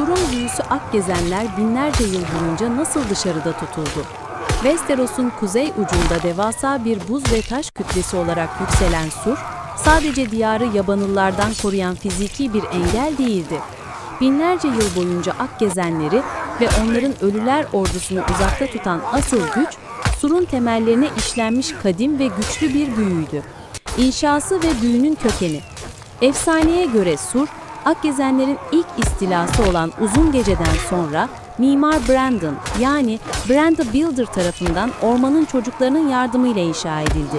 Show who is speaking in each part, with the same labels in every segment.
Speaker 1: Sur'un büyüsü Akgezenler binlerce yıl boyunca nasıl dışarıda tutuldu? Westeros'un kuzey ucunda devasa bir buz ve taş kütlesi olarak yükselen Sur, sadece diyarı yabanıllardan koruyan fiziki bir engel değildi. Binlerce yıl boyunca Akgezenleri ve onların ölüler ordusunu uzakta tutan asıl güç, Sur'un temellerine işlenmiş kadim ve güçlü bir büyüydü. İnşası ve büyünün kökeni. Efsaneye göre Sur, Akgezenlerin ilk istilası olan Uzun Gece'den sonra Mimar Brandon yani Brand the Builder tarafından ormanın çocuklarının yardımıyla inşa edildi.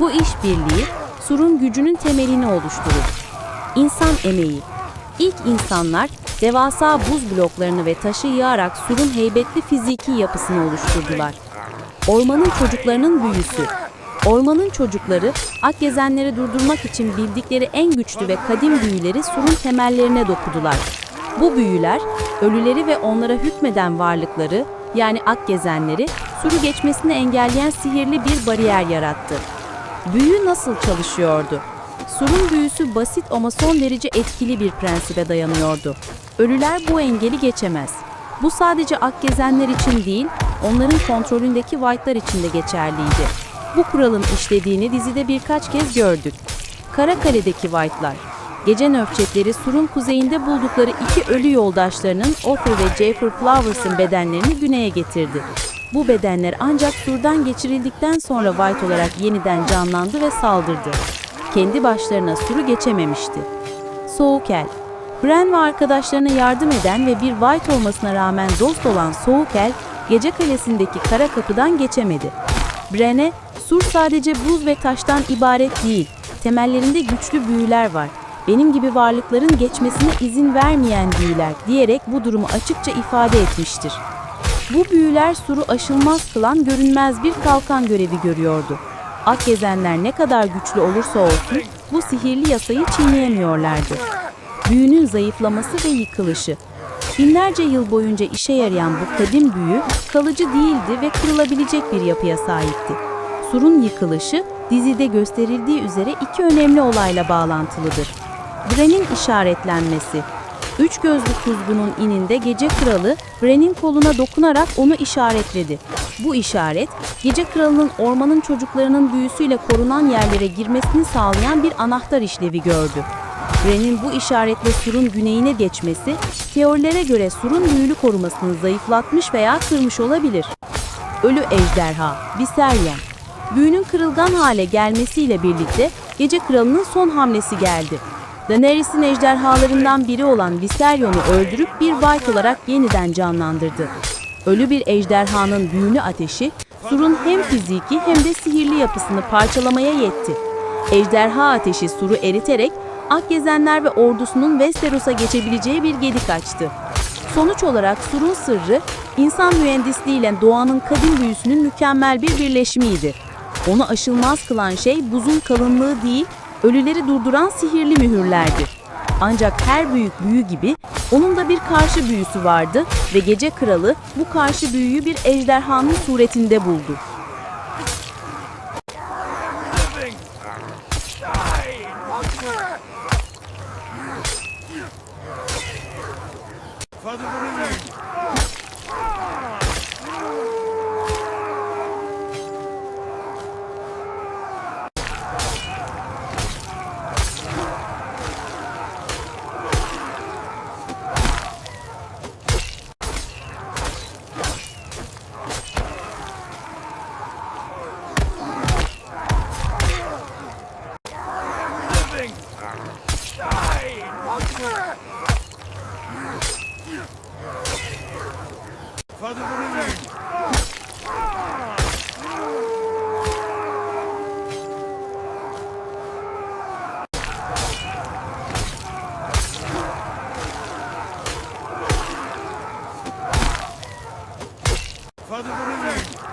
Speaker 1: Bu işbirliği Sur'un gücünün temelini oluşturur. İnsan emeği. İlk insanlar devasa buz bloklarını ve taşı yığarak Sur'un heybetli fiziki yapısını oluşturdular. Ormanın çocuklarının büyüsü. Ormanın çocukları Akgezenleri durdurmak için bildikleri en güçlü ve kadim büyüleri surun temellerine dokudular. Bu büyüler ölüleri ve onlara hükmeden varlıkları yani Akgezenleri suru geçmesini engelleyen sihirli bir bariyer yarattı. Büyü nasıl çalışıyordu? Surun büyüsü basit ama son derece etkili bir prensibe dayanıyordu. Ölüler bu engeli geçemez. Bu sadece Akgezenler için değil, onların kontrolündeki White'lar için de geçerliydi. Bu kuralın işlediğini dizide birkaç kez gördük. Karakale'deki White'lar, gece nöbetçileri surun kuzeyinde buldukları iki ölü yoldaşlarının Othar ve Jafer Flowers'ın bedenlerini güneye getirdi. Bu bedenler ancak surdan geçirildikten sonra White olarak yeniden canlandı ve saldırdı. Kendi başlarına suru geçememişti. Soğuk El Bran ve arkadaşlarına yardım eden ve bir White olmasına rağmen dost olan Soğuk El, gece kalesindeki kara kapıdan geçemedi. Bren'e, sur sadece buz ve taştan ibaret değil, temellerinde güçlü büyüler var. Benim gibi varlıkların geçmesine izin vermeyen büyüler diyerek bu durumu açıkça ifade etmiştir. Bu büyüler suru aşılmaz kılan görünmez bir kalkan görevi görüyordu. Akgezenler ne kadar güçlü olursa olsun bu sihirli yasayı çiğneyemiyorlardı. Büyünün zayıflaması ve yıkılışı. Binlerce yıl boyunca işe yarayan bu kadim büyü kalıcı değildi ve kırılabilecek bir yapıya sahipti. Surun yıkılışı dizide gösterildiği üzere iki önemli olayla bağlantılıdır. Bren'in işaretlenmesi. Üç gözlü kuzgunun ininde gece kralı Bren'in koluna dokunarak onu işaretledi. Bu işaret, gece kralının ormanın çocuklarının büyüsüyle korunan yerlere girmesini sağlayan bir anahtar işlevi gördü. Bren'in bu işaretle surun güneyine geçmesi, teorilere göre surun büyülü korumasını zayıflatmış veya kırmış olabilir. Ölü ejderha, Viserion. Büyünün kırılgan hale gelmesiyle birlikte gece kralının son hamlesi geldi. Daenerys'in ejderhalarından biri olan Viserion'u öldürüp bir White olarak yeniden canlandırdı. Ölü bir ejderhanın büyülü ateşi, surun hem fiziki hem de sihirli yapısını parçalamaya yetti. Ejderha ateşi suru eriterek Akgezenler ve ordusunun Westeros'a geçebileceği bir gedik açtı. Sonuç olarak surun sırrı, insan mühendisliğiyle doğanın kadim büyüsünün mükemmel bir birleşimiydi. Onu aşılmaz kılan şey buzun kalınlığı değil, ölüleri durduran sihirli mühürlerdi. Ancak her büyük büyü gibi onun da bir karşı büyüsü vardı ve gece kralı bu karşı büyüyü bir ejderhanın suretinde buldu.
Speaker 2: For Further than the wind. Further than the.